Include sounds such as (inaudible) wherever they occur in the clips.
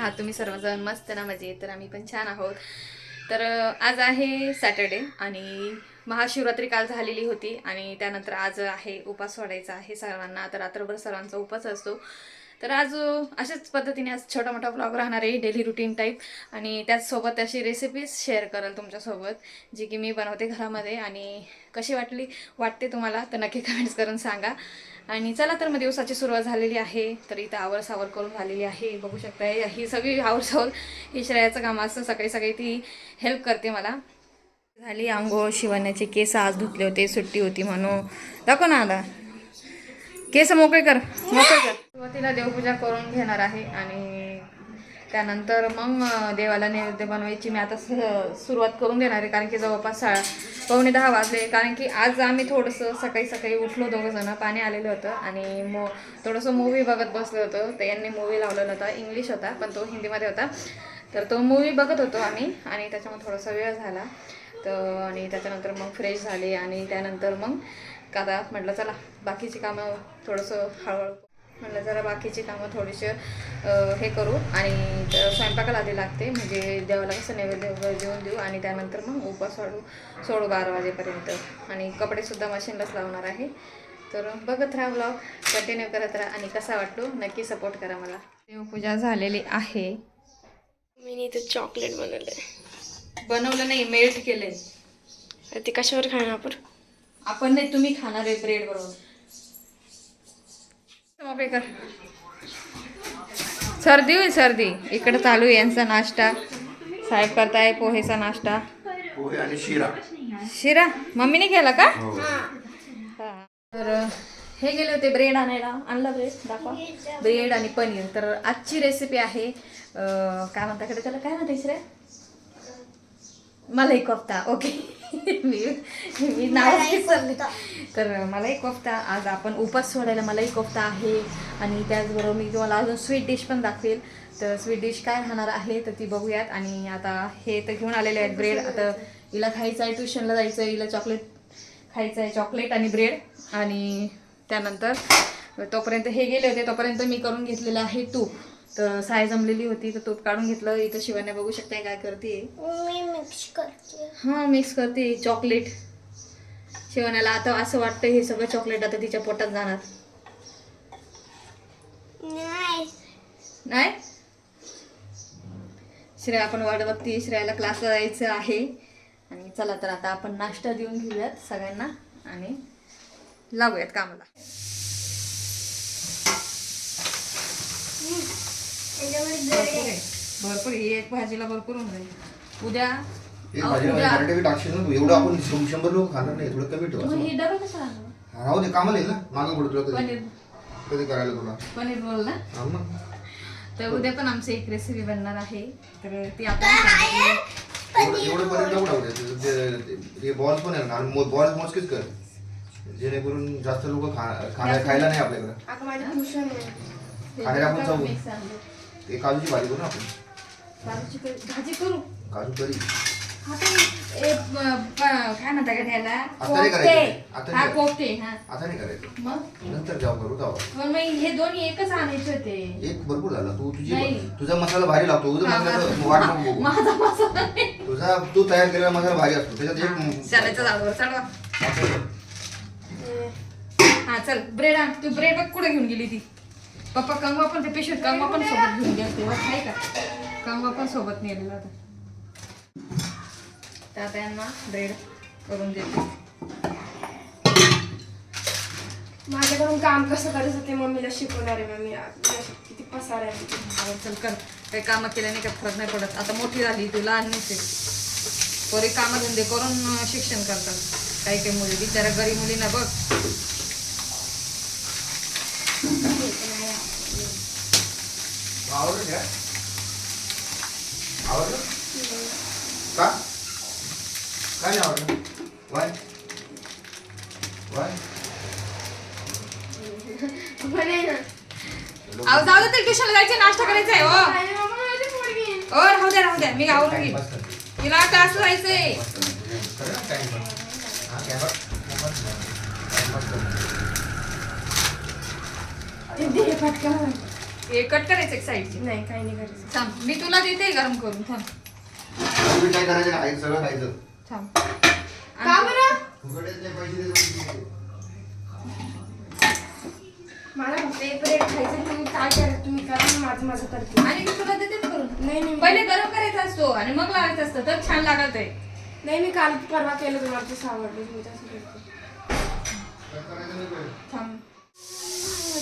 आहात तुम्ही सर्वजण मस्त ना मजे तर आम्ही पण छान आहोत. तर आज आहे सॅटर्डे आणि महाशिवरात्री काल झालेली होती आणि त्यानंतर आज आहे उपास सोडायचा आहे सर्वांना. तर रात्रभर सर्वांचा उपास असतो. तर आज अशाच पद्धतीने आज छोटा मोठा ब्लॉग राहणार आहे डेली रुटीन टाईप आणि त्याचसोबत अशी रेसिपीज शेअर करेल तुमच्यासोबत जी की मी बनवते घरामध्ये. आणि कशी वाटली? वाटते तुम्हाला? तर नक्की (laughs) कमेंट्स करून सांगा. आणि चला तर मग दिवसाची सुरुवात झालेली आहे. तर इथं आवर सावर करून झालेली आहे. बघू शकता ही सगळी आवर सावर ही श्रेयाचं काम असतं. सकाळी सकाळी ती हेल्प करते मला. झाली आंघोळ शिवण्याचे केस आज धुतले होते सुट्टी होती म्हणून. दाखव ना आता. केस मोकळे कर मोकळे कर. सुरुवातीला देवपूजा करून घेणार आहे आणि त्यानंतर मग देवाला नैवेद्य बनवायची मी आता स- सुरुवात करून देणार आहे. कारण की जवळपास शाळा पावणे दहा वाजले कारण की आज आम्ही थोडंसं सकाळी सकाळी उठलो दोघं जण पाणी आलेलं होतं आणि मो थोडंसं मूवी बघत बसलं होतं. तर यांनी मूवी लावलेला होता इंग्लिश होता पण तो हिंदीमध्ये होता. तर तो मूवी बघत होतो आम्ही आणि त्याच्यामध्ये थोडासा वेळ झाला. तर आणि त्याच्यानंतर मग फ्रेश झाले आणि त्यानंतर मग आता म्हटलं चला बाकीची कामं थोडंसं हळूहळू म्हटलं जरा बाकीची कामं थोडीशी हे करू. आणि स्वयंपाकाला आधी लागते. म्हणजे देवाला कसं नैवेद्य वगैरे देऊन देऊ. आणि त्यानंतर मग उपास सोडू सोडू बारा वाजेपर्यंत. आणि कपडेसुद्धा मशीनलाच लावणार आहे. तर बघत राहा ब्लॉग कंटिन्यू करत राहा. आणि कसा वाटतो नक्की सपोर्ट करा मला. देवपूजा झालेली आहे. मी इथे चॉकलेट बनवलंय. बनवलं नाही मेल्ट तर ते कशावर खाणार आपण? आपण नाही तुम्ही खाणार आहे ब्रेड बरोबर. सर्दी होईल सर्दी. इकडे चालू आहे यांचा नाश्ता. साहेब करताय पोहेचा नाश्ता. पोहे आणि शिरा. शिरा? मम्मीने केला का? हा. तर हे गेले होते ब्रेड आणायला. आणला ब्रेड दाखवा. ब्रेड आणि पनीर. तर आजची रेसिपी आहे काय म्हणता कडे त्याला काय म्हणते श्रेय मलाई कोफ्ता. ओके मी मी नाव विसरले तर मलाई कोफ्ता. आज आपण उपास सोडायला मलाई कोफ्ता आहे. आणि त्याचबरोबर मी तुम्हाला अजून स्वीट डिश पण दाखवेल. तर स्वीट डिश काय राहणार आहे तर ती बघूयात. आणि आता हे तर घेऊन आलेले आहेत ब्रेड आता हिला खायचं आहे ट्युशनला जायचं आहे. हिला चॉकलेट खायचं आहे चॉकलेट आणि ब्रेड आणि त्यानंतर तोपर्यंत हे गेले होते. तोपर्यंत मी करून घेतलेलं आहे तूप. तर साय जमलेली होती तर तूप काढून घेतलं. इथं शिवाने बघू शकताय काय करते मी मिक्स करते हां मिक्स करते चॉकलेट शिवण्याला आता असं वाटतं हे सगळं चॉकलेट आता तिच्या पोटात जाणार. नाही. श्रेया आपण वाट बघते श्रेयाला क्लासला जायचं आहे. आणि चला तर आता आपण नाश्ता देऊन घेऊयात सगळ्यांना आणि लागूयात कामाला. भरपूर आहे. भरपूर ही एक भाजीला भरपूर होऊन जाईल. उद्या एक अहो, भाजी उद्या बटाटे टाकशील ना तू? एवढं आपण शं- शंभर लोक खाणार नाही. थोडं कमी ठेवा मग असं. हे डबा कसा आणला राहू दे. कामाला येईल ना? मागं पुढे तुला पनीर. कधी करायला तुला. पनीर बोल ना? हा मग. तर उद्या पण आमची एक रेसिपी बनणार आहे. तर ती आपण. एवढं एवढं पर्यंत नको टाकू दे. ते- ते- ते बॉल्स पण आहे ना. आणि बॉल्स मोजकेच कर. जेणेकरून जास्त लोक खाण्या खायला नाही आपल्याकडे. आता माझे ट्युशन आहे खायला आपण जाऊ. आणलं. ते काजूची भाजी करू ना आपण. काजूची करी- भाजी करू? काजू करी. ए, प- काय म्हणता का त्याला? आता नाही करायचं कोफ्ते. आता हा नाही कोफ्ते हा. आता नाही करायचं. मग? नंतर जाऊ करू जाऊ पण मग हे दोन्ही एकच आणायचे होते. एक भरपूर झाला. तू तुझी नाही. तुझा मसाला भारी लागतो. तुझा मसाला माझा- वाट नको बघू. (laughs) माझा मसाला नाही. तुझा तू तयार केलेला मसाला भारी असतो. त्याच्यात एक चलायचं चढवा. असं- हा चल. ब्रेड आण. तू ब्रेड बघ कुठे घेऊन गेली ती. पप्पा कंगवा पण ते पिशवीत कंगवा पण सोबत घेऊन गेले तेव्हा आहे का? कंगवा पण सोबत नेलेला होता. तर आता यांना ब्रेड करून देते. माझ्याकडून काम कसं करायचं ते मम्मीला शिकवणार आहे मम्मी. आज किती पसार आहे. चल कर. काही कामं केल्याने काही फरक नाही पडत. आता मोठी झाली तू लहान नसते पोरी कामधंदे करून शिक्षण करतात. काही काही मुली बिचाऱ्या गरीब मुलींना बघ. आवडलं काय आवडलं? का? काय नाही आवडलं? वाय वाय. अहो जाऊ दे ट्युशनला जायचं? नाश्ता करायचा आहे हो. ओ राहू द्या राहू द्या. मी आवरून घेईन. तिला क्लासला जायचंय. हा, दे पटकन. हे कट करायचं एक साईडची नाही काही नाही करायचं. थांब मी तुला देते गरम करून थांब. तुम्ही काय करायचं? खायचं सगळं खायचं. थांब. का बरं? फुकटातले पैसे देतो मला ब्रेड खायचं तुम्ही काय करा तुम्ही करा मी माझं माझं करते. आणि मी तुला देते करून. नाही नाही पहिले गरम करायचा असतो आणि मग लावायचं असतं तर छान लागत आहे. नाही मी काल परवा केलं तुम्हाला तसं आवडलं मी तसं करते. थांब.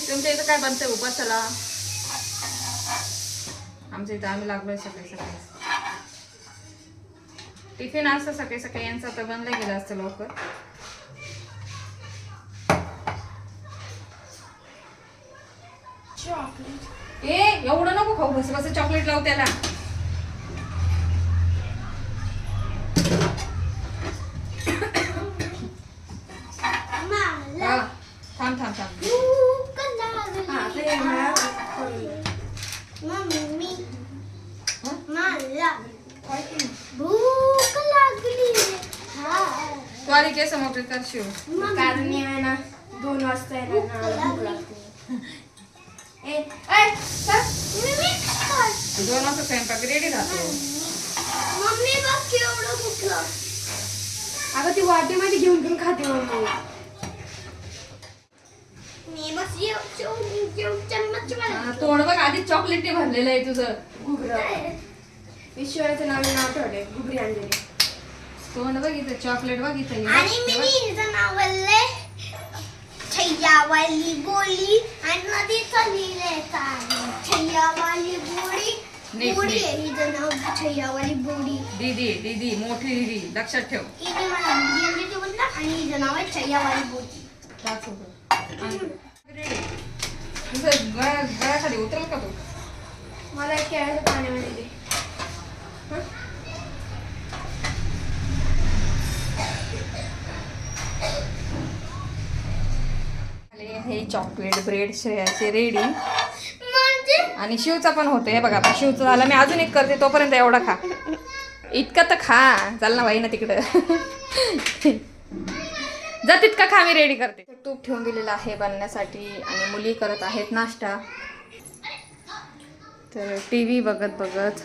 तुमच्या इथं काय बनतंय उपासाला आमच्या इथं आम्ही लागलोय सकाळी सकाळी. टिफिन असतं सकाळी सकाळी यांचं आता बनलं गेलं असतं लवकर. चॉकलेट. ए एवढं नको खाऊ बस बस चॉकलेट लाव त्याला मला हा, थांब थांब थांब भूक हा लागली आता हे मला कळलं. मम्मी मला काय केलं? भूक लागली हा आधी केस मोकळे कर शिव कारण मी आहे ना दोन वाजता येणार ना मला भूक लागते ए ए कर. दोन वाजता स्वयंपाक रेडी राहतो मम्मी बघ केवढं भुकलं अगं ती वाटीमध्ये घेऊन घेऊन खाते मम्मी मी बस चम्मच हा, तोंड बघ आधी चॉकलेटने भरलेलं आहे तुझं घुगरं ईश्वराचं नाव नाव ठेवलंय घुगरी आणलेली तोंड बघ इथं चॉकलेट आणि मी हिचं नाव बोलले छैयावाली गोळी आणि नदीचं नीट, नीट. आहे हिचं नाव गोळी दीदी दीदी मोठी दीदी लक्षात ठेव मला बोलला आणि हिचं नाव आहे छैयावाली गोळी टाक सगळं. आणि ready. तुझं गळ्या गळ्याखाली उतरल का तू मला एक केळ्याच्या पाण्यामध्ये दे आले हे चॉकलेट ब्रेड श्रेयाचे रेडी आणि शिवचा पण होतं हे बघा शिवचं झालं. मी अजून एक करते तोपर्यंत एवढा खा. इतका तर खा. चाल ना बाई ना तिकडं. जा तितका खा मी रेडी करते. तूप ठेवून दिलेलं आहे बनण्यासाठी आणि मुली करत आहेत नाश्ता. तर टी व्ही बघत बघत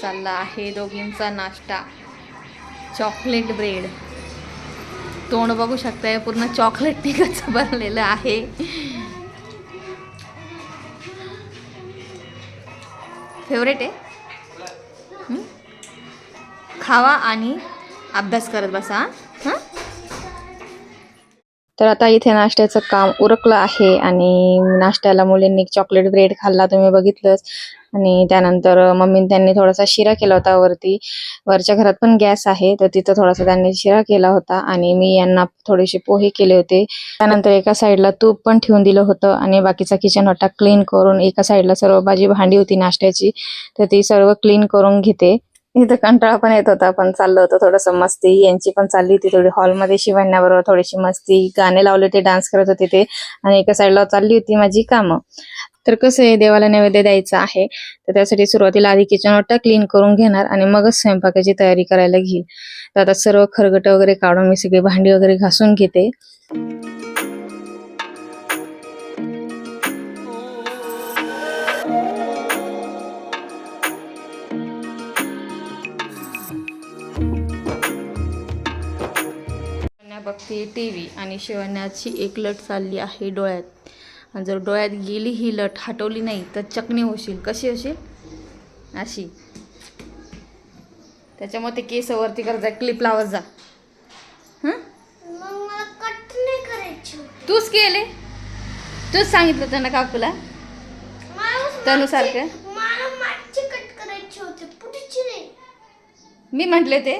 चालला आहे दोघींचा नाश्ता. चॉकलेट ब्रेड तोंड बघू शकताय पूर्ण चॉकलेट निघत बनलेलं आहे. फेवरेट आहे? खावा आणि अभ्यास करत बसा. हां तर आता इथे नाश्त्याचं काम उरकलं आहे आणि नाश्त्याला मुलींनी चॉकलेट ब्रेड खाल्ला तुम्ही बघितलंच. आणि त्यानंतर मम्मीने त्यांनी थोडासा शिरा केला होता वरती. वरच्या घरात पण गॅस आहे तर तिथं थोडासा त्यांनी शिरा केला होता आणि मी यांना थोडेसे पोहे केले होते. त्यानंतर एका साईडला तूप पण ठेवून दिलं होतं आणि बाकीचा किचन वाटा क्लीन करून एका साईडला सर्व भाजी भांडी होती नाश्त्याची तर ती सर्व क्लीन करून घेते. इथं कंटाळा पण येत होता पण चाललं होतं थोडंसं मस्ती. यांची पण चालली होती थोडी हॉलमध्ये शिवण्याबरोबर थोडीशी मस्ती. गाणे लावले होते डान्स करत होते ते. आणि एका साईडला चालली होती माझी कामं. तर कसं आहे देवाला नैवेद्य द्यायचं आहे तर त्यासाठी सुरुवातीला आधी किचन वाटा क्लीन करून घेणार आणि मगच स्वयंपाकाची तयारी करायला घेईल. तर आता सर्व खरगट वगैरे काढून मी सगळी भांडी वगैरे घासून घेते. बघते टी व्ही आणि शिवण्याची एक लट चालली आहे डोळ्यात. आणि जर डोळ्यात गेली ही लट हटवली नाही तर चकणी होशील. कशी होशील? अशी. त्याच्यामुळे ते केस वरती कर जा क्लिप लावत जा. तूच केले? तूच सांगितलं त्यांना काकूला? नाही. मी म्हटले ते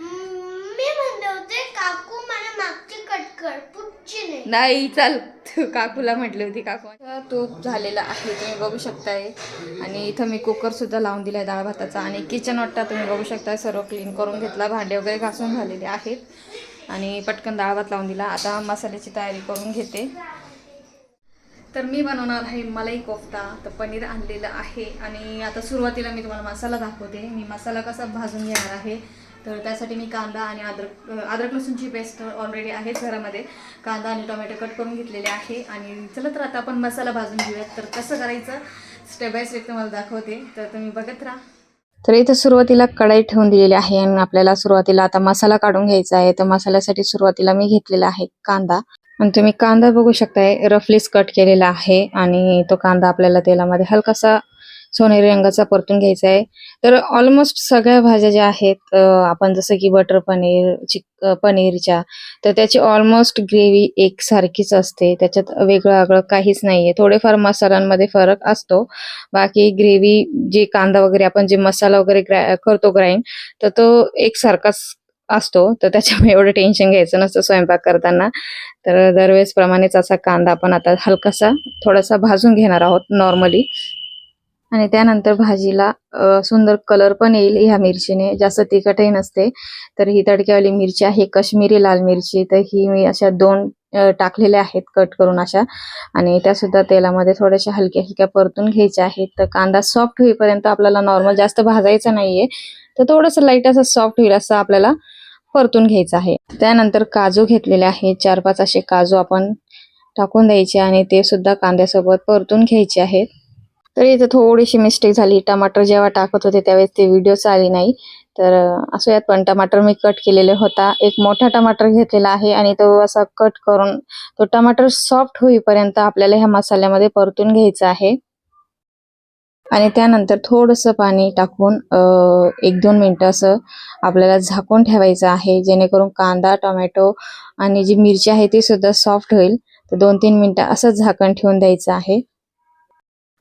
मी म्हणले होते काकू मला मागची कट कर पुढची नाही नाही चल. तू काकूला म्हटली होती काकू. तूप झालेलं आहे तुम्ही बघू शकताय. आणि इथं मी कुकर सुद्धा लावून दिलाय डाळ भाताचा. आणि किचन वाटा तुम्ही बघू शकताय सर्व क्लीन करून घेतला. भांडे वगैरे घासून झालेले आहेत. आणि पटकन डाळ भात लावून दिला. आता मसाल्याची तयारी करून घेते. तर मी बनवणार आहे मलाई कोफ्ता. तर पनीर आणलेलं आहे. आणि आता सुरुवातीला मी तुम्हाला मसाला दाखवते. मी मसाला कसा भाजून घेणार आहे तर त्यासाठी मी कांदा आणि अद्रक अद्रक लसूणची पेस्ट ऑलरेडी आहेच घरामध्ये. कांदा आणि टोमॅटो कट करून घेतलेले आहे. आणि चला तर आता आपण मसाला भाजून घेऊयात. तर कसं करायचं? स्टेप बाय स्टेप तुम्हाला दाखवते. तर तुम्ही बघत राहा. तर इथं सुरुवातीला कढई ठेवून दिलेली आहे आणि आपल्याला सुरुवातीला आता मसाला काढून घ्यायचा आहे. तर मसाल्यासाठी सुरुवातीला मी घेतलेला आहे कांदा. आणि तुम्ही कांदा बघू शकताय रफलीच कट केलेला आहे. आणि तो कांदा आपल्याला तेलामध्ये हलकासा सोनेरी रंगाचा परतून घ्यायचा आहे. तर ऑलमोस्ट सगळ्या भाज्या ज्या आहेत आपण जसं की बटर पनीर चिक पनीरच्या तर त्याची ऑलमोस्ट ग्रेव्ही एकसारखीच असते. त्याच्यात वेगळं आगळं काहीच नाहीये. थोडेफार मसाल्यांमध्ये फरक असतो. बाकी ग्रेव्ही जे कांदा वगैरे आपण जे मसाला वगैरे करतो ग्राइंड तर तो एकसारखाच असतो. तर त्याच्यामुळे एवढं टेन्शन घ्यायचं नसतं स्वयंपाक करताना. तर दरवेळेस प्रमाणेच असा कांदा आपण आता हलकासा थोडासा भाजून घेणार आहोत नॉर्मली आणि त्यानंतर भाजीला अ, सुंदर कलर पण येईल ह्या मिरचीने. जास्त तिखटही नसते. तर ही तडक्यावाली मिरची आहे कश्मीरी लाल मिरची. तर ही मी अशा दोन टाकलेल्या आहेत कट करून अशा. आणि त्या सुद्धा तेलामध्ये थोड्याशा हलक्या हलक्या परतून घ्यायच्या आहेत. तर कांदा सॉफ्ट होईपर्यंत आपल्याला नॉर्मल जास्त भाजायचा नाहीये. तर थोडंसं लाइट असं सॉफ्ट होईल असं आपल्याला परतून घ्यायचं आहे. त्यानंतर काजू घेतलेले आहेत. चार पाच असे काजू आपण टाकून द्यायचे आणि ते सुद्धा कांद्यासोबत परतून घ्यायचे आहेत. तर इथे थोडीशी मिस्टेक झाली. टमाटर जेव्हा टाकत होते त्यावेळेस ते व्हिडिओच आली नाही. तर असं यात पण टमाटर मी कट केलेले होता. एक मोठा टमाटर घेतलेला आहे आणि तो असा कट करून तो टमाटर सॉफ्ट होईपर्यंत आपल्याला ह्या मसाल्यामध्ये परतून घ्यायचा आहे. आणि त्यानंतर थोडंसं पाणी टाकून एक दोन मिनटं असं आपल्याला झाकून ठेवायचं आहे. जेणेकरून कांदा टोमॅटो आणि जी मिरची आहे ती सुद्धा सॉफ्ट होईल. तर दोन तीन मिनिटं असंच झाकण ठेवून द्यायचं आहे.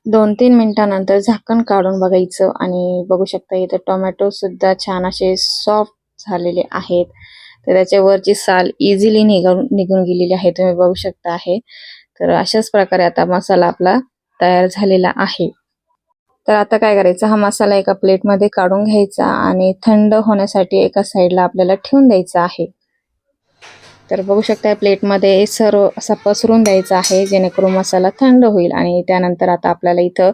दोन तीन मिनिटानंतर झाकण काढून बघायचं आणि बघू शकता इथं टोमॅटो सुद्धा छान असे सॉफ्ट झालेले आहेत. तर त्याच्यावरची साल इझिली निघून निघून गेलेली आहे तुम्ही बघू शकता आहे. तर अशाच प्रकारे आता मसाला आपला तयार झालेला आहे. तर आता काय करायचं? हा मसाला एका प्लेटमध्ये काढून घ्यायचा आणि थंड होण्यासाठी एका साईडला आपल्याला ठेवून द्यायचा आहे. तर बघू शकता प्लेटमध्ये सर्व असा पसरून द्यायचा आहे जेणेकरून मसाला थंड होईल. आणि त्यानंतर आता आपल्याला इथं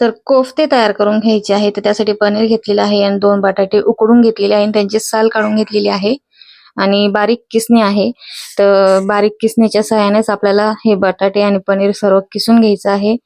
तर कोफ्ते तयार करून घ्यायचे आहे तर त्यासाठी पनीर घेतलेलं आहे आणि दोन बटाटे उकडून घेतलेले आहे आणि त्यांची साल काढून घेतलेली आहे. आणि बारीक किसणी आहे. तर बारीक किसणीच्या सहाय्यानेच आपल्याला हे बटाटे आणि पनीर सर्व किसून घ्यायचं आहे.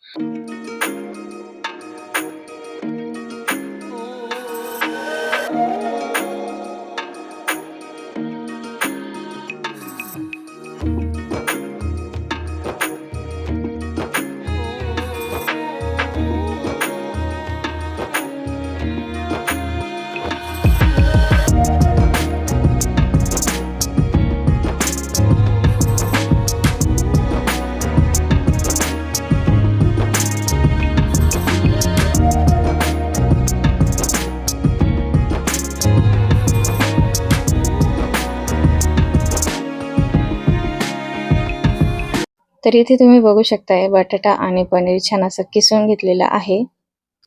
तर इथे तुम्ही बघू शकताय बटाटा आणि पनीर छान असं किसून घेतलेलं आहे.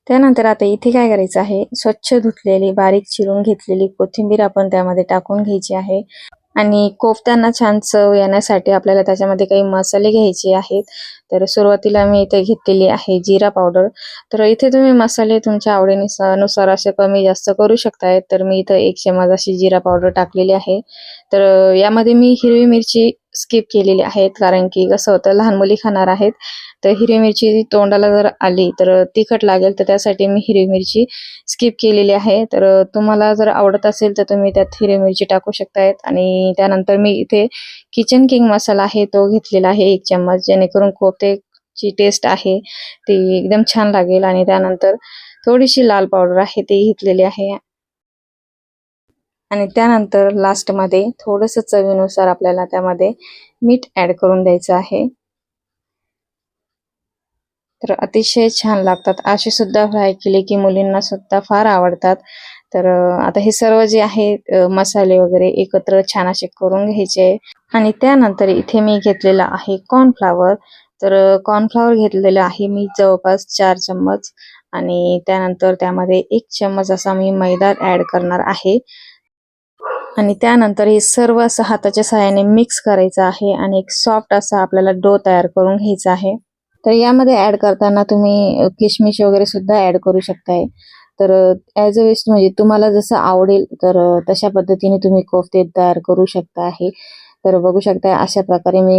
त्यानंतर आता इथे काय करायचं आहे? स्वच्छ धुतलेली बारीक चिरून घेतलेली कोथिंबीर आपण त्यामध्ये टाकून घ्यायची आहे. आणि कोफ्त्यांना छान चव येण्यासाठी आपल्याला त्याच्यामध्ये काही मसाले घ्यायचे आहेत. तर सुरुवातीला मी इथे घेतलेली आहे जिरा पावडर. तर इथे तुम्ही मसाले तुमच्या आवडीनुसार असे कमी जास्त करू शकताय. तर मी इथं एक चमच अशी जिरा पावडर टाकलेली आहे. तर यामध्ये मी हिरवी मिरची स्किप केलेली आहेत कारण की कसं होतं लहान मुली खाणार आहेत. तर हिरवी मिरची तोंडाला जर आली तर तिखट लागेल तर त्यासाठी मी हिरवी मिरची स्किप केलेली आहे. तर तुम्हाला जर आवडत असेल तर तुम्ही त्यात हिरवी मिरची टाकू शकतायत. आणि त्यानंतर मी इथे किचन किंग मसाला आहे तो घेतलेला आहे एक चम्मच जेणेकरून कोफ्तेची टेस्ट आहे ती एकदम छान लागेल. आणि त्यानंतर थोडीशी लाल पावडर आहे ती घेतलेली आहे. आणि त्यानंतर लास्टमध्ये थोडंसं चवीनुसार आपल्याला त्यामध्ये मीठ ॲड करून द्यायचं आहे. तर अतिशय छान लागतात. असे सुद्धा फ्राय केले की मुलींना सुद्धा फार आवडतात. तर आता हे सर्व जे आहे मसाले वगैरे एकत्र छान असे करून घ्यायचे. आणि त्यानंतर इथे मी घेतलेला आहे कॉर्नफ्लावर तर कॉर्नफ्लावर घेतलेलं आहे मी जवळपास चार चम्मच. आणि त्यानंतर त्यामध्ये एक चम्मच असा मी मैदा ऍड करणार आहे. आणि त्यानंतर हे सर्व असं हाताच्या सहाय्याने मिक्स करायचं आहे. आणि एक सॉफ्ट असा आपल्याला डो तयार करून घ्यायचा आहे. तर यामध्ये ऍड करताना तुम्ही किशमिश वगैरे सुद्धा ऍड करू शकताय. तर ॲज अ वेस्ट म्हणजे तुम्हाला जसं आवडेल तर तशा पद्धतीने तुम्ही कोफ्ते तयार करू शकता आहे तर बघू शकता अशा प्रकारे मी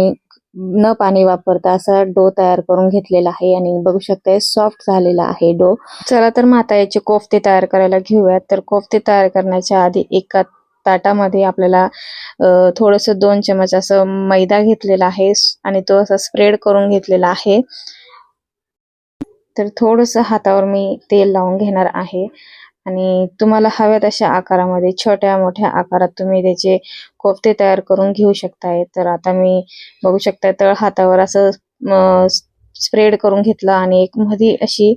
न पाणी वापरता असा डो तयार करून घेतलेला आहे आणि बघू शकता सॉफ्ट झालेला आहे डो. चला तर मग आता याचे कोफ्ते तयार करायला घेऊयात. तर कोफ्ते तयार करण्याच्या आधी एका ताटामध्ये आपल्याला थोडस थोडंसं दोन चमच असं मैदा घेतलेला आहे आणि तो असा स्प्रेड करून घेतलेला आहे. तर थोडंसं हातावर मी तेल लावून घेणार आहे. आणि तुम्हाला हव्या तशा आकारामध्ये छोट्या मोठ्या आकारात तुम्ही त्याचे कोफ्ते तयार करून घेऊ शकताय. तर आता मी बघू शकता तळ हातावर असं स्प्रेड करून घेतलं आणि एक मधी अशी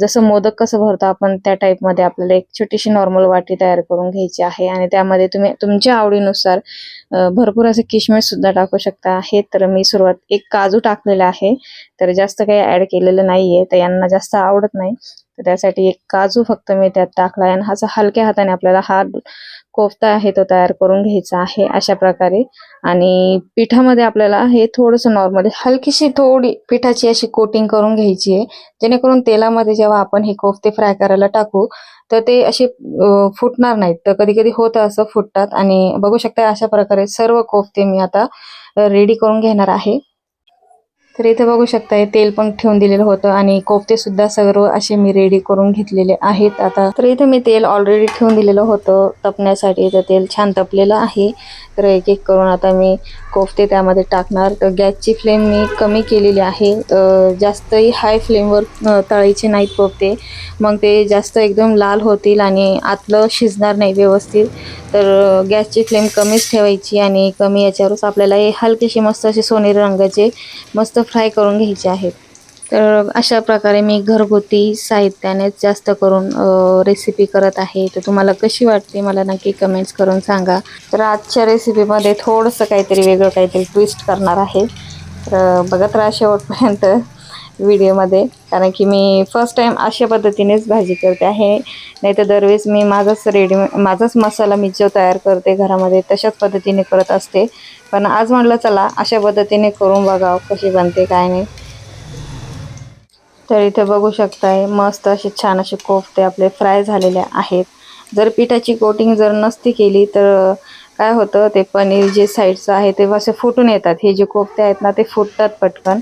जसं मोदक कसं भरतो आपण त्या टाईपमध्ये आपल्याला एक छोटीशी नॉर्मल वाटी तयार करून घ्यायची आहे आणि त्यामध्ये तुम्ही तुमच्या आवडीनुसार भरपूर असे किशमिश सुद्धा टाकू शकता. आहे तर मी सुरुवात एक काजू टाकलेला आहे तर जास्त काही ऍड केलेलं नाहीये तर यांना जास्त आवडत नाही. तर त्यासाठी एक काजू फक्त मी त्यात टाकला आणि असा हलक्या हाताने आपल्याला हा कोफ्ता आहे तो तयार करून घ्यायचा आहे अशा प्रकारे. आणि पिठामध्ये आपल्याला हे थोडंसं नॉर्मली हलकीशी थोडी पिठाची अशी कोटिंग करून घ्यायची आहे. जेणेकरून तेलामध्ये जेव्हा आपण हे कोफ्ते फ्राय करायला टाकू तर ते असे फुटणार नाहीत. तर कधी कधी होतं असं फुटतात. आणि बघू शकता अशा प्रकारे सर्व कोफ्ते मी आता रेडी करून घेणार आहे. तर इथे बघू शकताय तेल पण ठेवून दिलेलं होतं आणि कोफ्ते सुद्धा सर्व असे मी रेडी करून घेतलेले आहेत. आता तर इथे मी तेल ऑलरेडी ठेवून दिलेलं होतं तपण्यासाठी. तर तेल छान तपलेलं आहे. तर एक एक करून आता मी कोफ्ते त्यामध्ये टाकणार. तर गॅसची फ्लेम मी कमी केलेली आहे. जास्तही हाय फ्लेमवर तळायचे नाहीत कोफ्ते. मग ते जास्त एकदम लाल होतील आणि आतलं शिजणार नाही व्यवस्थित. तर गॅसची फ्लेम कमीच ठेवायची आणि कमी याच्यावरच आपल्याला हे हलकेसे मस्त असे सोनेरी रंगाचे मस्त फ्राय करून घ्यायचे आहेत. तर अशा प्रकारे मी घरगुती साहित्यानेच जास्त करून रेसिपी करत आहे. तर तुम्हाला कशी वाटते मला नक्की कमेंट्स करून सांगा. तर आजच्या रेसिपीमध्ये थोडंसं काहीतरी वेगळं काहीतरी ट्विस्ट करणार आहे. तर बघत राहा शेवटपर्यंत व्हिडिओमध्ये कारण की मी फर्स्ट टाईम अशा पद्धतीनेच भाजी करते आहे. नाही तर दरवेळेस मी माझाच रेडी माझाच मसाला मी जो तयार करते घरामध्ये तशाच पद्धतीने करत असते. पण आज म्हटलं चला अशा पद्धतीने करून बघावं कशी बनते काय नाही. तर इथे बघू शकताय मस्त असे छान असे कोफ्ते आपले फ्राय झालेले आहेत. जर पिठाची कोटिंग जर नसती केली तर काय होतं ते पनीर जे साईडचं आहे ते असे फुटून येतात. हे जे कोफ्ते आहेत ना ते फुटतात पटकन.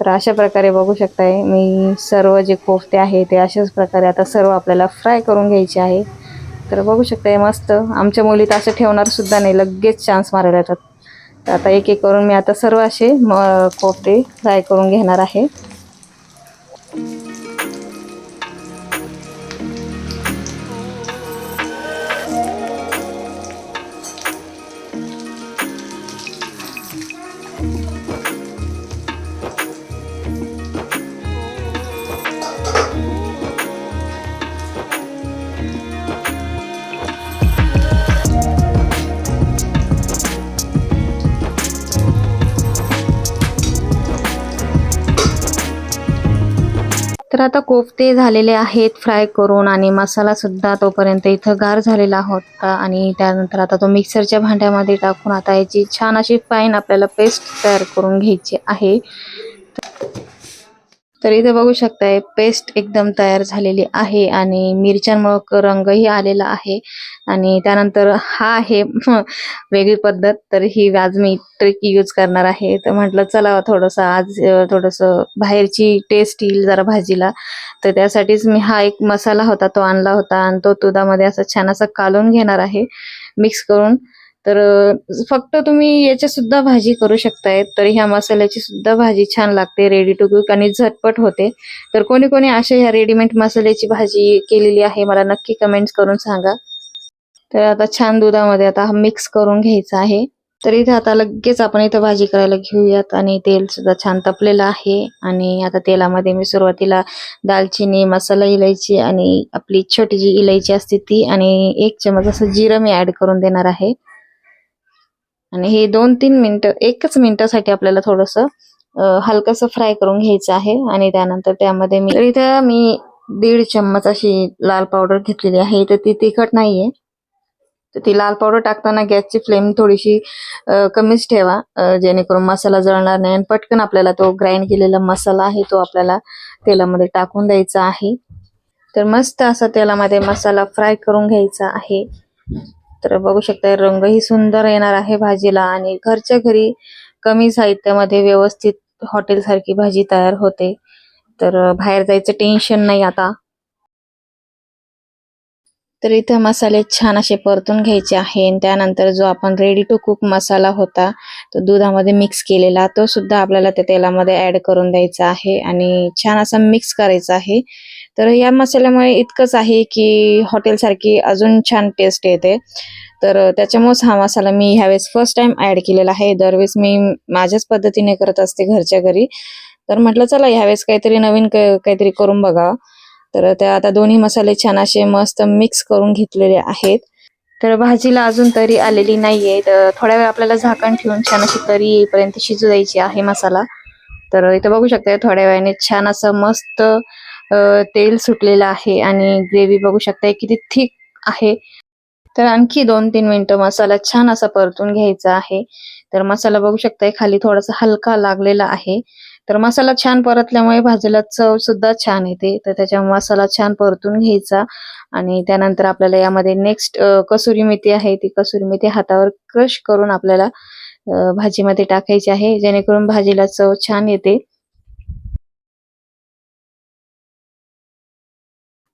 तर अशा प्रकारे बघू शकताय मी सर्व जे कोफ्ते आहे ते अशाच प्रकारे आता सर्व आपल्याला फ्राय करून घ्यायचे आहे. तर बघू शकताय मस्त. आमच्या मुली तर असं ठेवणार सुद्धा नाही लगेच चान्स मारायला येतात. तर आता एक एक करून मी आता सर्व असे म कोफ्ते फ्राय करून घेणार आहे. आता कोफ्ते झालेले आहेत फ्राय करून आणि मसाला सुद्धा तोपर्यंत इथं गार झालेला होता आणि त्यानंतर आता तो मिक्सरच्या भांड्यामध्ये टाकून आता याची छान अशी फाईन आपल्याला पेस्ट तयार करून घ्यायची आहे. तर इथे बघू शकताय पेस्ट एकदम तयार झालेली आहे आणि मिरच्यांमुळे रंगही आलेला आहे. आणि त्यानंतर हा आहे वेगळी पद्धत. तर ही आज मी ट्रिक यूज करणार आहे. तर म्हटलं चला थोडंसं आज थोडस थोडंसं बाहेरची टेस्ट येईल जरा भाजीला. तर त्यासाठीच मी हा एक मसाला होता तो आणला होता. आणि तो दुधामध्ये असं छान असं कालून घेणार आहे. मिक्स करून तर फक्त तुम्ही याची सुद्धा भाजी करू शकताय. तर ह्या मसाल्याची सुद्धा भाजी छान लागते रेडी टू कुक आणि झटपट होते. तर कोणी कोणी अशा ह्या रेडीमेड मसाल्याची भाजी केलेली आहे मला नक्की कमेंट्स करून सांगा. तर आता छान दुधामध्ये आता हा मिक्स करून घ्यायचा आहे. तर इथे आता लगेच आपण इथं भाजी करायला घेऊयात आणि तेल सुद्धा छान तपलेलं आहे. आणि आता तेलामध्ये मी सुरुवातीला दालचिनी मसाला इलायची आणि आपली छोटी जी इलायची असते ती आणि एक चमच असं जिरं मी ऍड करून देणार आहे. आणि हे दोन तीन मिनिटं एकच मिनिटासाठी आपल्याला थोडंसं हलकस फ्राय करून घ्यायचं आहे. आणि त्यानंतर त्यामध्ये मी तर इथं मी दीड चम्मच अशी लाल पावडर घेतलेली आहे. तर ती तिखट नाहीये. तर ती लाल पावडर टाकताना गॅसची फ्लेम थोडीशी कमीच ठेवा. जेणेकरून मसाला जळणार नाही. आणि पटकन आपल्याला तो ग्राइंड केलेला मसाला आहे तो आपल्याला तेलामध्ये टाकून द्यायचा आहे. तर मस्त असा तेलामध्ये मसाला फ्राय करून घ्यायचा आहे. तर बघू शकता रंगही सुंदर येणार आहे भाजीला आणि घरच्या घरी कमी साहित्यामध्ये व्यवस्थित हॉटेल सारखी भाजी तयार होते. तर बाहेर जायचं टेन्शन नाही आता. तर इथे मसाले छान असे परतून घ्यायचे आहे आणि त्यानंतर जो आपण रेडी टू कुक मसाला होता तो दुधामध्ये मिक्स केलेला तो सुद्धा आपल्याला त्या तेलामध्ये ऍड करून द्यायचा आहे आणि छान असा मिक्स करायचा आहे. तर या मसाल्यामुळे इतकंच आहे की हॉटेल सारखी अजून छान टेस्ट येते. तर त्याच्यामुळेच हा मसाला मी ह्यावेळेस फर्स्ट टाइम ऍड केलेला आहे. दरवेळेस मी माझ्याच पद्धतीने करत असते घरच्या घरी. तर म्हटलं चला ह्यावेळेस काहीतरी नवीन काहीतरी करून बघा. तर त्या आता दोन्ही मसाले छान असे मस्त मिक्स करून घेतलेले आहेत. तर भाजीला अजून तरी आलेली नाहीये. तर थोड्या वेळ आपल्याला झाकण ठेवून छान अशी तरी येईपर्यंत शिजू द्यायची आहे मसाला. तर इथं बघू शकता थोड्या वेळाने छान असं मस्त अ, तेल सुटलेलं आहे आणि ग्रेव्ही बघू शकताय किती थिक आहे. तर आणखी दोन तीन मिनिटं मसाला छान असा परतून घ्यायचा आहे. तर मसाला बघू शकताय खाली थोडासा हलका लागलेला आहे. तर मसाला छान परतल्यामुळे भाजीला चव सुद्धा छान येते. तर त्याच्या मसाला छान परतून घ्यायचा आणि त्यानंतर आपल्याला यामध्ये नेक्स्ट कसुरी मेथी आहे. ती कसुरी मेथी हातावर क्रश करून आपल्याला भाजीमध्ये टाकायची आहे. जेणेकरून भाजीला चव छान येते.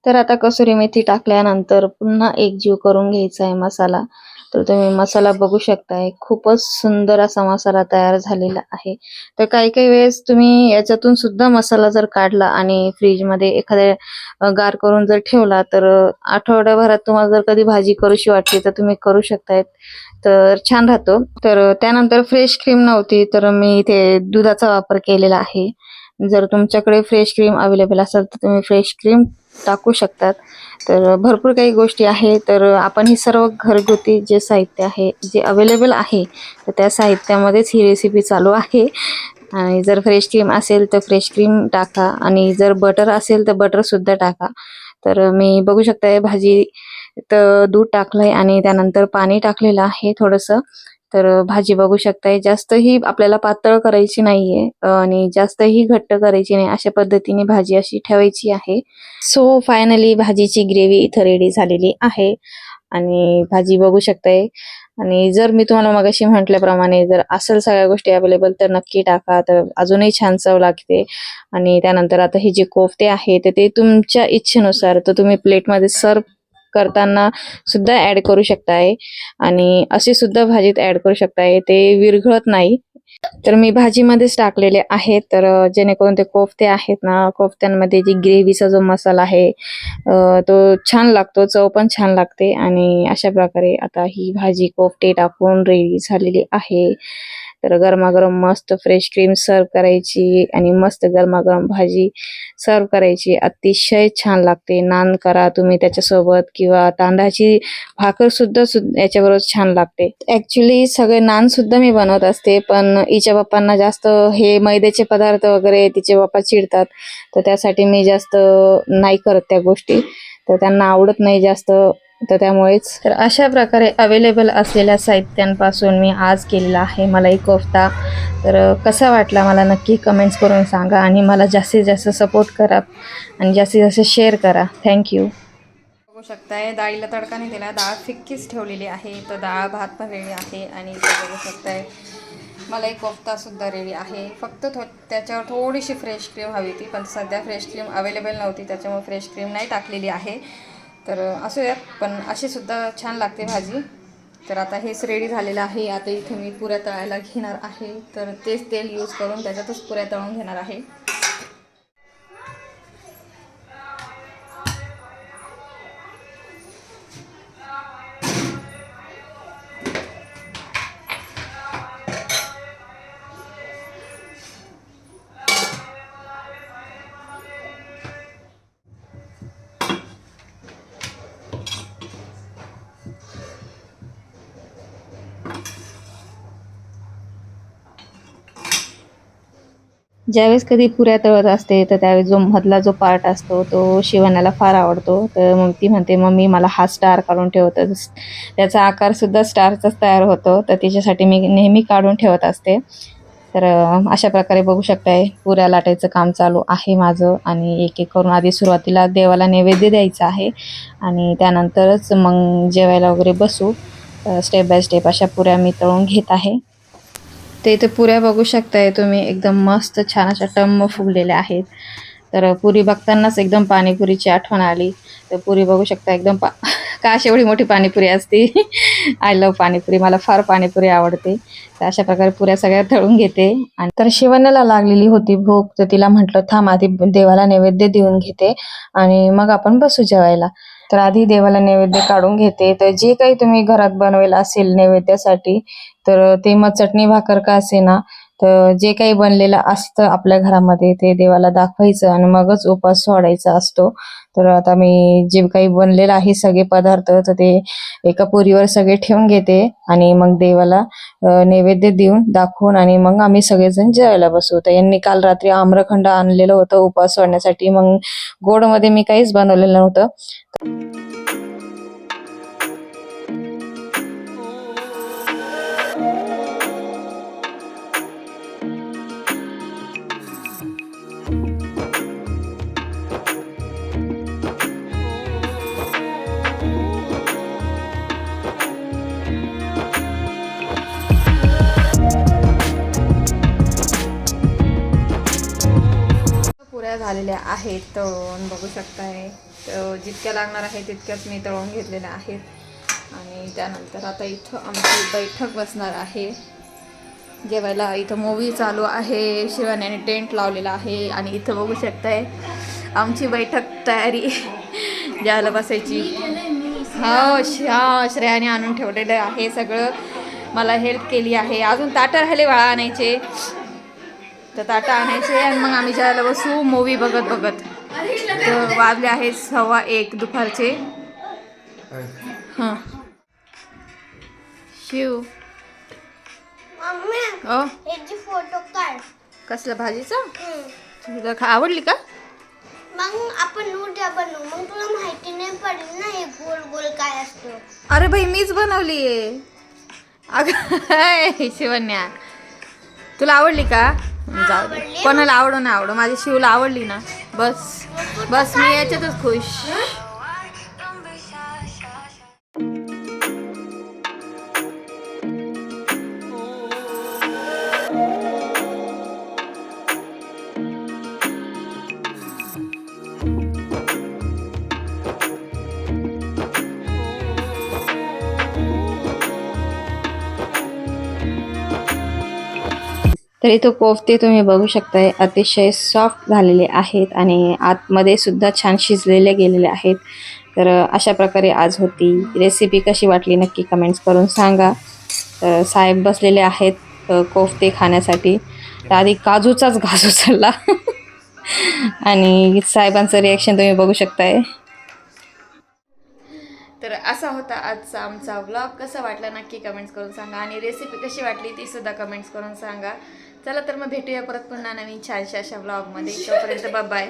तर आता कसुरी मेथी टाकल्यानंतर पुन्हा एकजीव करून घ्यायचा आहे मसाला. तर तुम्ही मसाला बघू शकताय खूपच सुंदर असा मसाला तयार झालेला आहे. तर काही काही वेळेस तुम्ही याच्यातून सुद्धा मसाला जर काढला आणि फ्रीजमध्ये एखाद्या गार करून जर ठेवला तर आठवड्याभरात तुम्हाला जर कधी भाजी करूशी वाटली तर तुम्ही करू शकतायत. तर छान राहतो. तर त्यानंतर फ्रेश क्रीम नव्हती तर मी इथे दुधाचा वापर केलेला आहे. जर तुमच्याकडे फ्रेश क्रीम अवेलेबल असेल तर तुम्ही फ्रेश क्रीम टाकू शकतात. तर भरपूर काही गोष्टी आहे तर आपण ही सर्व घरगुती जे साहित्य आहे जे अवेलेबल आहे तर त्या साहित्यामध्येच ही रेसिपी चालू आहे. आणि जर फ्रेश क्रीम असेल तर फ्रेश क्रीम टाका. आणि जर बटर असेल तर बटरसुद्धा टाका. तर मी बघू शकता भाजी तर दूध टाकलं आहे आणि त्यानंतर पाणी टाकलेलं आहे थोडंसं. तर भाजी बघू शकताय जास्तही आपल्याला पातळ करायची नाहीये आणि जास्तही घट्ट करायची नाही अशा पद्धतीने भाजी अशी ठेवायची आहे. सो फायनली भाजीची ग्रेव्ही इथं रेडी झालेली आहे आणि भाजी बघू शकताय. आणि जर मी तुम्हाला मगाशी म्हटल्याप्रमाणे जर असेल सगळ्या गोष्टी अवेलेबल तर नक्की टाका. तर अजूनही छान चव लागते. आणि त्यानंतर आता हे जे कोफते आहे तर ते तुमच्या इच्छेनुसार तर तुम्ही प्लेटमध्ये सर्व करताना सुद्धा ऍड करू शकताय. आणि असे सुद्धा भाजीत ऍड करू शकताय. ते विरघळत नाही. तर मी भाजीमध्येच टाकलेले आहेत. तर जेणेकरून ते कोफते आहेत ना कोफ्त्यांमध्ये जी ग्रेव्हीचा जो मसाला आहे तो छान लागतो चव पण छान लागते. आणि अशा प्रकारे आता ही भाजी कोफते टाकून रेडी झालेली आहे. तर गरमागरम मस्त फ्रेश क्रीम सर्व करायची आणि मस्त गरमागरम भाजी सर्व करायची. अतिशय छान लागते. नान करा तुम्ही त्याच्यासोबत किंवा तांदळाची भाकर सुद्धा याच्याबरोबर छान लागते. ऍक्च्युली सगळे नान सुद्धा मी बनवत असते पण हिच्या बाप्पांना जास्त हे मैद्याचे पदार्थ वगैरे तिचे बाप्पा चिडतात तर त्यासाठी मी जास्त नाही करत त्या गोष्टी. तर त्यांना आवडत नाही जास्त. तर त्यामुळेच तर अशा प्रकारे अवेलेबल असलेल्या साहित्यांपासून मी आज केलेला आहे मलाई कोफ्ता. तर कसा वाटला मला नक्की कमेंट्स करून सांगा आणि मला जास्तीत जास्त सपोर्ट करा आणि जास्तीत जास्त शेअर करा. थँक्यू बघू शकताय डाळीला तडका नाही दिला डाळ फिक्कीच ठेवलेली आहे. तर डाळ भात पण रेडी आहे आणि बघू शकताय मला एक कोफ्तासुद्धा रेडी आहे. फक्त थो त्याच्यावर थोडीशी फ्रेश क्रीम हवी होती पण सध्या फ्रेश क्रीम अवेलेबल नव्हती त्याच्यामुळे फ्रेश क्रीम नाही टाकलेली आहे. तर असूयात पण अशीसुद्धा छान लागते भाजी. तर आता हेच रेडी झालेलं आहे. आता इथे मी पुऱ्या तळायला घेणार आहे. तर तेच तेल यूज करून त्याच्यातच पुऱ्या तळून घेणार आहे. ज्यावेळेस कधी पुऱ्या तळत असते तर त्यावेळेस जो मधला जो पार्ट असतो तो शिवण्याला फार आवडतो. तर मग ती म्हणते मम्मी मला हा स्टार काढून ठेवतं त्याचा आकारसुद्धा स्टारचाच तयार होतो. तर तिच्यासाठी मी नेहमी काढून ठेवत असते. तर अशा प्रकारे बघू शकताय पुऱ्या लाटायचं काम चालू आहे माझं. आणि एक एक करून आधी सुरुवातीला देवाला नैवेद्य द्यायचा आहे. आणि त्यानंतरच मग जेवायला वगैरे बसू. स्टेप बाय स्टेप अशा पुऱ्या मी तळून घेत आहे. ते इथे पुऱ्या बघू शकताय तुम्ही. एकदम मस्त छान अशा टम्म फुगलेल्या आहेत. तर पुरी बघतानाच एकदम पाणीपुरीची आठवण आली. तर पुरी बघू शकता एकदम पा (laughs) काश एवढी मोठी पाणीपुरी असते. I love panipuri. मला फार पाणीपुरी आवडते. तर अशा प्रकारे पुऱ्या सगळ्या तळून घेते. आणि तर शिवण्याला लागलेली होती भूक तर तिला म्हटलं थांब आधी देवाला नैवेद्य देऊन घेते आणि मग आपण बसू जेवायला. तर आधी देवाला नैवेद्य काढून घेते. तर जे काही तुम्ही घरात बनवेल असेल नैवेद्यासाठी तर ते मग चटणी भाकर का असेना. तर जे काही बनलेलं असतं आपल्या घरामध्ये ते देवाला दाखवायचं आणि मगच उपास सोडायचा असतो. तर आता मी जे काही बनलेलं आहे सगळे पदार्थ तर ते एका पुरीवर सगळे ठेवून घेते आणि मग देवाला नैवेद्य देऊन दाखवून आणि मग आम्ही सगळेजण जेवायला बसू. तर यांनी काल रात्री आम्रखंड आणलेलं होतं उपास सोडण्यासाठी. मग गोडमध्ये मी काहीच बनवलेलं नव्हतं. झालेल्या आहेत तळून बघू शकताय तर जितक्या लागणार आहे तितक्याच मी तळून घेतलेल्या आहेत. आणि त्यानंतर आता इथं आमची बैठक बसणार आहे. जेवायला इथं मूवी चालू आहे शिवाने टेंट लावलेला आहे. आणि इथं बघू शकताय आमची बैठक तयारी (laughs) ज्याला बसायची. हो हा श्रेयाने आणून ठेवलेलं आहे सगळं. मला हेल्प केली आहे. अजून ताटं राहिले बाळा आणायचे तर ताटा आणायचे आणि मग आम्ही जेवायला बसू मूवी बघत बघत. तर वाजले आहेत सव्वा एक दुपारचे. हां. शिव. ह्याची फोटो काढ. कसलं भाजीचं. तुला खा आवडली का? मग आपण उद्या बनवू. मग तुला माहिती नाही पडेल ना हे गोल गोल काय असतं. अरे बाई मीच बनवली आहे. अगं (laughs) शिवन्या. तुला आवडली का? जाऊ दे. कोणाला आवडो ना आवडो? माझ्या शिवला आवडली ना. बस. बस मी याच्यातच खुश. तर इथं कोफ्ते तुम्ही बघू शकताय. अतिशय सॉफ्ट झालेले आहेत आणि आतमध्ये सुद्धा छान शिजलेले गेलेले आहेत. तर अशा प्रकारे आज होती. रेसिपी कशी वाटली नक्की कमेंट्स करून सांगा. तर साहेब बसलेले आहेत कोफ्ते खाण्यासाठी. तर आधी काजूचाच घास उचलला. (laughs) आणि साहेबांचं रिॲक्शन तुम्ही बघू शकताय. तर असा होता आजचा आमचा व्लॉग कसा वाटला नक्की कमेंट्स करून सांगा. आणि रेसिपी कशी वाटली ती सुद्धा कमेंट्स करून सांगा. चला तर मग भेटूया परत पुन्हा नवीन छानशा अशा ब्लॉगमध्ये तोपर्यंत बाय